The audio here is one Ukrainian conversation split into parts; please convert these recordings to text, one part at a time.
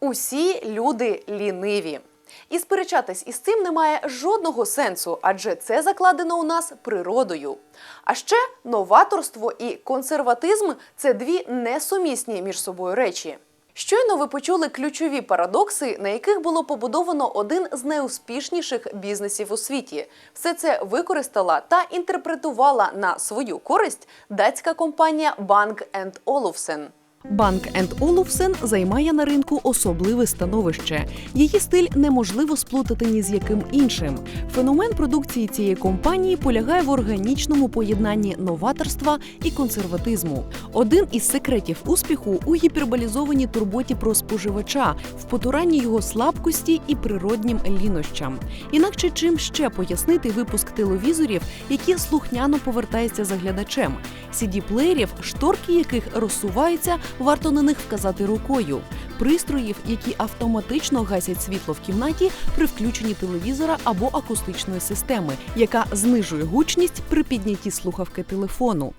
Усі люди ліниві. І сперечатись із цим немає жодного сенсу, адже це закладено у нас природою. А ще новаторство і консерватизм це дві несумісні між собою речі. Щойно ви почули ключові парадокси, на яких було побудовано один з найуспішніших бізнесів у світі. Все це використала та інтерпретувала на свою користь датська компанія Bank Olufsen. Банк Olufsen займає на ринку особливе становище. Її стиль неможливо сплутати ні з яким іншим. Феномен продукції цієї компанії полягає в органічному поєднанні новаторства і консерватизму. Один із секретів успіху у гіперболізованій турботі про споживача, в потуранні його слабкості і природнім лінощам. Інакше чим ще пояснити випуск телевізорів, які слухняно повертаються за глядачем, CD-плеєрів, шторки яких розсуваються, варто на них вказати рукою. Пристроїв, які автоматично гасять світло в кімнаті при включенні телевізора або акустичної системи, яка знижує гучність при піднятті слухавки телефону.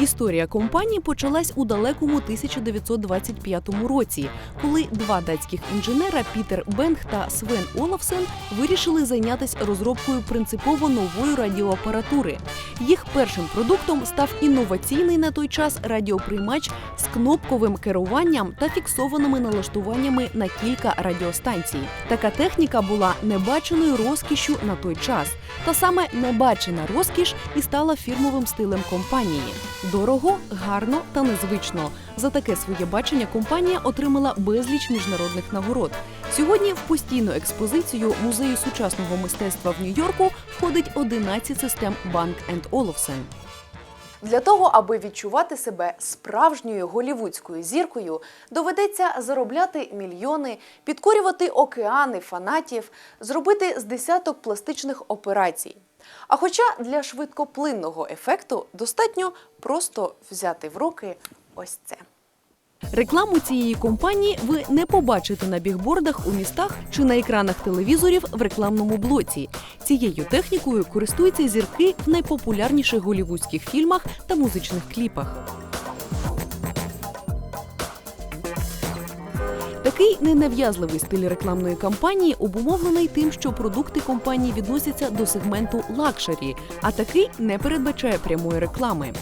Історія компанії почалась у далекому 1925 році, коли два датських інженера Пітер Бенг та Свен Олафсен вирішили зайнятися розробкою принципово нової радіоапаратури. Їх першим продуктом став інноваційний на той час радіоприймач з кнопковим керуванням та фіксованими налаштуваннями на кілька радіостанцій. Така техніка була небаченою розкішшю на той час. Та саме небачена розкіш і стала фірмовим стилем компанії. Дорого, гарно та незвично. За таке своє бачення компанія отримала безліч міжнародних нагород. Сьогодні в постійну експозицію музею сучасного мистецтва в Нью-Йорку входить 11 систем Bank Olufsen. Для того, аби відчувати себе справжньою голівудською зіркою, доведеться заробляти мільйони, підкорювати океани фанатів, зробити з десяток пластичних операцій. А хоча для швидкоплинного ефекту достатньо просто взяти в руки ось це. Рекламу цієї компанії ви не побачите на бігбордах у містах чи на екранах телевізорів в рекламному блоці. Цією технікою користуються зірки в найпопулярніших голівудських фільмах та музичних кліпах. Такий ненав'язливий стиль рекламної кампанії обумовлений тим, що продукти компанії відносяться до сегменту лакшері, а такий не передбачає прямої реклами.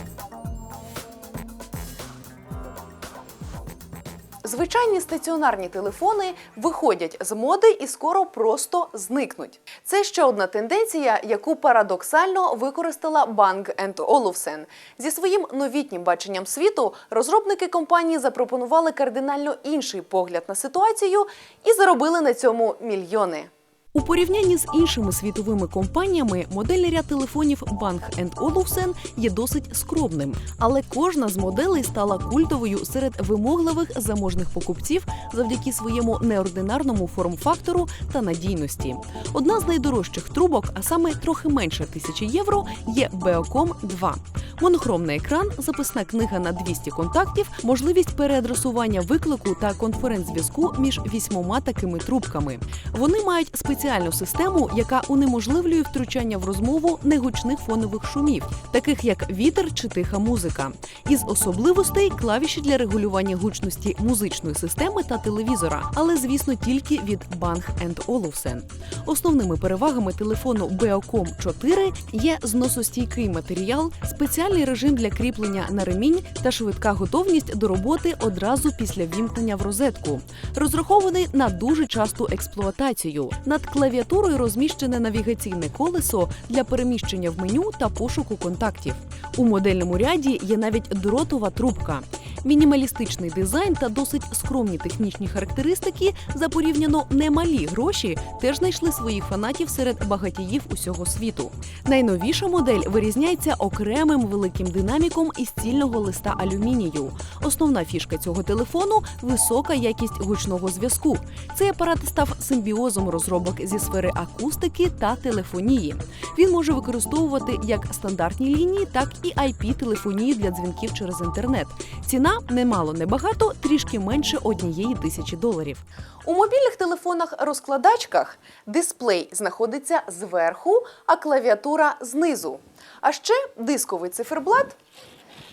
Звичайні стаціонарні телефони виходять з моди і скоро просто зникнуть. Це ще одна тенденція, яку парадоксально використала Bang Olufsen. Зі своїм новітнім баченням світу розробники компанії запропонували кардинально інший погляд на ситуацію і заробили на цьому мільйони. У порівнянні з іншими світовими компаніями модельний ряд телефонів Bang Olufsen є досить скромним, але кожна з моделей стала культовою серед вимогливих заможних покупців завдяки своєму неординарному форм-фактору та надійності. Одна з найдорожчих трубок, а саме трохи менше тисячі євро, є Beocom 2. Монохромний екран, записна книга на 200 контактів, можливість переадресування виклику та конференц-зв'язку між вісьмома такими трубками. Вони мають спеціальну систему, яка унеможливлює втручання в розмову негучних фонових шумів, таких як вітер чи тиха музика. Із особливостей клавіші для регулювання гучності музичної системи та телевізора, але звісно тільки від Bang Olufsen. Основними перевагами телефону Beocom 4 є зносостійкий матеріал, спеціальний режим для кріплення на ремінь та швидка готовність до роботи одразу після вімкнення в розетку. Розрахований на дуже часту експлуатацію. Над клавіатурою розміщене навігаційне колесо для переміщення в меню та пошуку контактів. У модельному ряді є навіть дротова трубка. Мінімалістичний дизайн та досить скромні технічні характеристики за порівняно немалі гроші теж знайшли своїх фанатів серед багатіїв усього світу. Найновіша модель вирізняється окремим великим динаміком із цільного листа алюмінію. Основна фішка цього телефону висока якість гучного зв'язку. Цей апарат став симбіозом розробок зі сфери акустики та телефонії. Він може використовувати як стандартні лінії, так і IP-телефонію для дзвінків через інтернет. Ціна немало небагато, трішки менше однієї тисячі доларів. У мобільних телефонах-розкладачках дисплей знаходиться зверху, а клавіатура знизу. А ще дисковий циферблат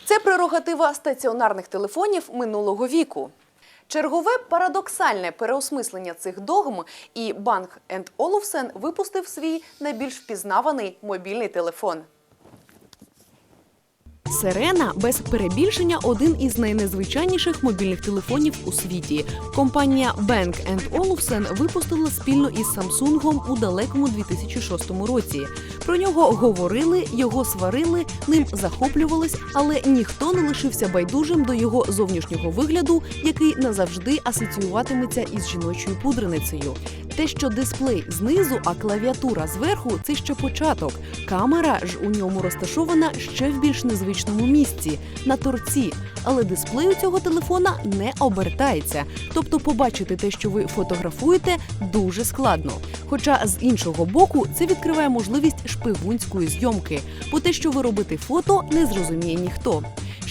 Це прерогатива стаціонарних телефонів минулого віку. Чергове парадоксальне переосмислення цих догм, і Bang Olufsen випустив свій найбільш впізнаваний мобільний телефон. Сирена без перебільшення один із найнезвичайніших мобільних телефонів у світі. Компанія Bang Olufsen випустила спільно із Samsung у далекому 2006 році. Про нього говорили, його сварили, ним захоплювались, але ніхто не лишився байдужим до його зовнішнього вигляду, який назавжди асоціюватиметься із жіночою пудреницею. Те, що дисплей знизу, а клавіатура зверху це ще початок. Камера ж у ньому розташована ще в більш незвичному місці на торці. Але дисплей у цього телефона не обертається. Тобто, побачити те, що ви фотографуєте, дуже складно. Хоча з іншого боку, це відкриває можливість шпигунської зйомки, бо те, що ви робите фото, не зрозуміє ніхто.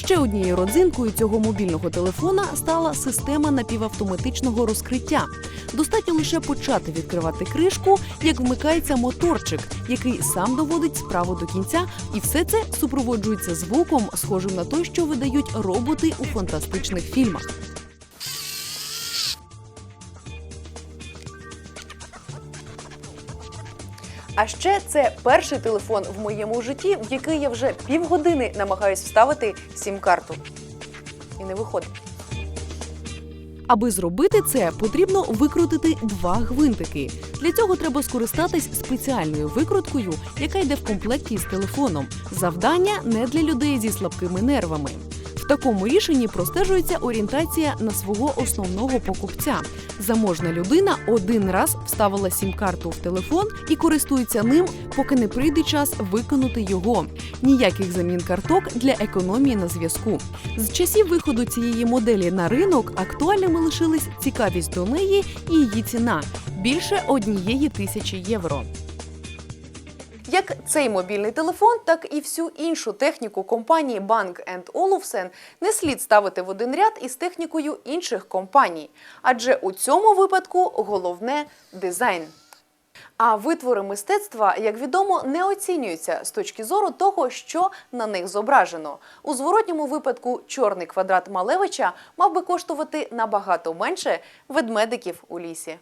Ще однією родзинкою цього мобільного телефона стала система напівавтоматичного розкриття. Достатньо лише почати відкривати кришку, як вмикається моторчик, який сам доводить справу до кінця, і все це супроводжується звуком, схожим на той, що видають роботи у фантастичних фільмах. А ще це перший телефон в моєму житті, в який я вже півгодини намагаюсь вставити сім-карту. І не виходить. Аби зробити це, потрібно викрутити два гвинтики. Для цього треба скористатись спеціальною викруткою, яка йде в комплекті з телефоном. Завдання не для людей зі слабкими нервами. Такому рішенні простежується орієнтація на свого основного покупця. Заможна людина один раз вставила сім-карту в телефон і користується ним, поки не прийде час виконати його. Ніяких замін карток для економії на зв'язку. З часів виходу цієї моделі на ринок актуальними лишились цікавість до неї і її ціна більше однієї тисячі євро. Як цей мобільний телефон, так і всю іншу техніку компанії Bang Olufsen не слід ставити в один ряд із технікою інших компаній, адже у цьому випадку головне дизайн. А витвори мистецтва, як відомо, не оцінюються з точки зору того, що на них зображено. У зворотньому випадку чорний квадрат Малевича мав би коштувати набагато менше ведмедиків у лісі.